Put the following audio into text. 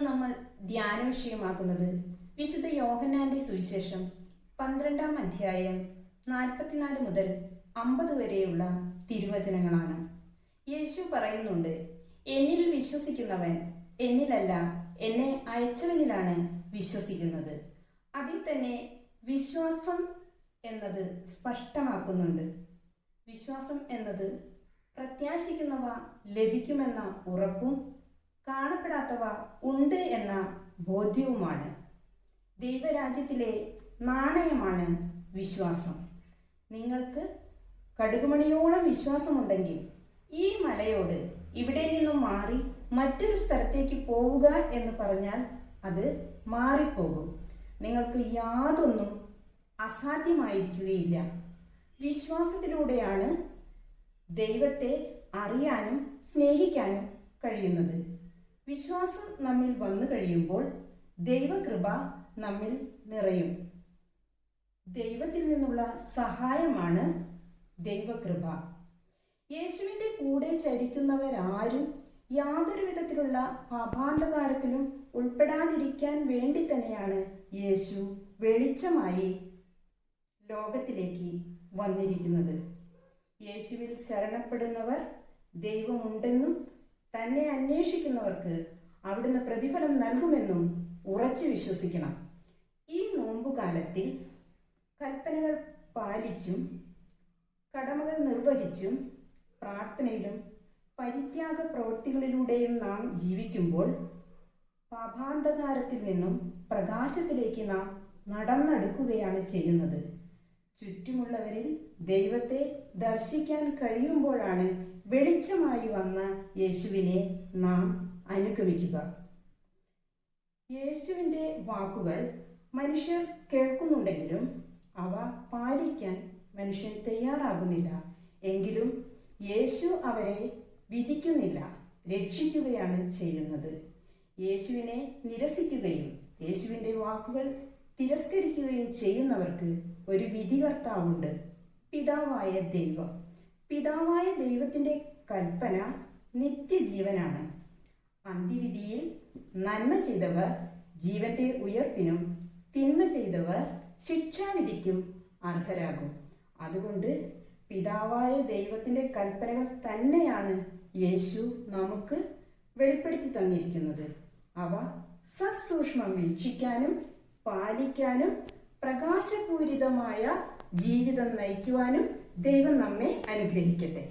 നമ്മൾ ധ്യാന വിഷയമാക്കുന്നത് വിശുദ്ധ യോഹന്നാന്റെ സുവിശേഷം പന്ത്രണ്ടാം അധ്യായം നാൽപ്പത്തിനാല് മുതൽ അമ്പത് വരെയുള്ള തിരുവചനങ്ങളാണ്. യേശു പറയുന്നുണ്ട് എന്നിൽ വിശ്വസിക്കുന്നവൻ എന്നിലല്ല എന്നെ അയച്ചവനിലാണ് വിശ്വസിക്കുന്നത്. അതിൽ തന്നെ വിശ്വാസം എന്നത് സ്പഷ്ടമാക്കുന്നുണ്ട്. വിശ്വാസം എന്നത് പ്രത്യാശിക്കുന്നവ ലഭിക്കുമെന്ന ഉറപ്പും കാണപ്പെടാത്തവ ഉണ്ട് എന്ന ബോധ്യവുമാണ്. ദൈവരാജ്യത്തിലെ നാണയമാണ് വിശ്വാസം. നിങ്ങൾക്ക് കടുകുമണിയോളം വിശ്വാസമുണ്ടെങ്കിൽ ഈ മലയോട് ഇവിടെ നിന്നും മാറി മറ്റൊരു സ്ഥലത്തേക്ക് പോവുക എന്ന് പറഞ്ഞാൽ അത് മാറിപ്പോകും. നിങ്ങൾക്ക് യാതൊന്നും അസാധ്യമായിരിക്കുകയില്ല. വിശ്വാസത്തിലൂടെയാണ് ദൈവത്തെ അറിയാനും സ്നേഹിക്കാനും കഴിയുന്നത്. വിശ്വാസം നമ്മിൽ വന്നു കഴിയുമ്പോൾ ദൈവകൃപ നമ്മിൽ നിറയും. ദൈവത്തിൽ നിന്നുള്ള സഹായമാണ് ദൈവകൃപ. യേശുവിന്റെ കൂടെ ചരിക്കുന്നവരാരും യാതൊരു വിധത്തിലുള്ള പാപാന്തകാരത്തിലും ഉൾപ്പെടാതിരിക്കാൻ വേണ്ടി തന്നെയാണ് യേശു വെളിച്ചമായി ലോകത്തിലേക്ക് വന്നിരിക്കുന്നത്. യേശുവിൽ ശരണപ്പെടുന്നവർ ദൈവമുണ്ടെന്നും തന്നെ അന്വേഷിക്കുന്നവർക്ക് അവിടുന്ന് പ്രതിഫലം നൽകുമെന്നും ഉറച്ചു വിശ്വസിക്കണം. ഈ നോമ്പുകാലത്തിൽ കൽപ്പനകൾ പാലിച്ചും കടമകൾ നിർവഹിച്ചും പ്രാർത്ഥനയിലും പരിത്യാഗ പ്രവൃത്തികളിലൂടെയും നാം ജീവിക്കുമ്പോൾ പാപാന്ധകാരത്തിൽ നിന്നും പ്രകാശത്തിലേക്ക് നാം നടന്നെടുക്കുകയാണ് ചെയ്യുന്നത്. ചുറ്റുമുള്ളവരിൽ ദൈവത്തെ ദർശിക്കാൻ കഴിയുമ്പോഴാണ് വെളിച്ചമായി വന്ന യേശുവിനെ നാം അനുഗമിക്കുക. യേശുവിന്റെ വാക്കുകൾ മനുഷ്യർ കേൾക്കുന്നുണ്ടെങ്കിലും അവ പാലിക്കാൻ മനുഷ്യൻ തയ്യാറാകുന്നില്ല. എങ്കിലും യേശു അവരെ വിധിക്കുന്നില്ല രക്ഷിക്കുകയാണ് ചെയ്യുന്നത്. യേശുവിനെ നിരസിക്കുകയും യേശുവിന്റെ വാക്കുകൾ തിരസ്കരിക്കുകയും ചെയ്യുന്നവർക്ക് ഒരു വിധികർത്താവുണ്ട്. പിതാവായ ദൈവം. പിതാവായ ദൈവത്തിന്റെ കൽപ്പന നിത്യജീവനാണ്. അന്ത്യവിധിയിൽ നന്മ ചെയ്തവർ ജീവന്റെ ഉയർപ്പിനും തിന്മ ചെയ്തവർ ശിക്ഷാവിധിക്കും അർഹരാകും. അതുകൊണ്ട് പിതാവായ ദൈവത്തിന്റെ കൽപ്പനകൾ തന്നെയാണ് യേശു നമുക്ക് വെളിപ്പെടുത്തി തന്നിരിക്കുന്നത്. അവ സസൂക്ഷ്മം വീക്ഷിക്കാനും പാലിക്കാനും പ്രകാശപൂരിതമായ ജീവിതം നയിക്കുവാനും ദൈവം നമ്മെ അനുഗ്രഹിക്കട്ടെ.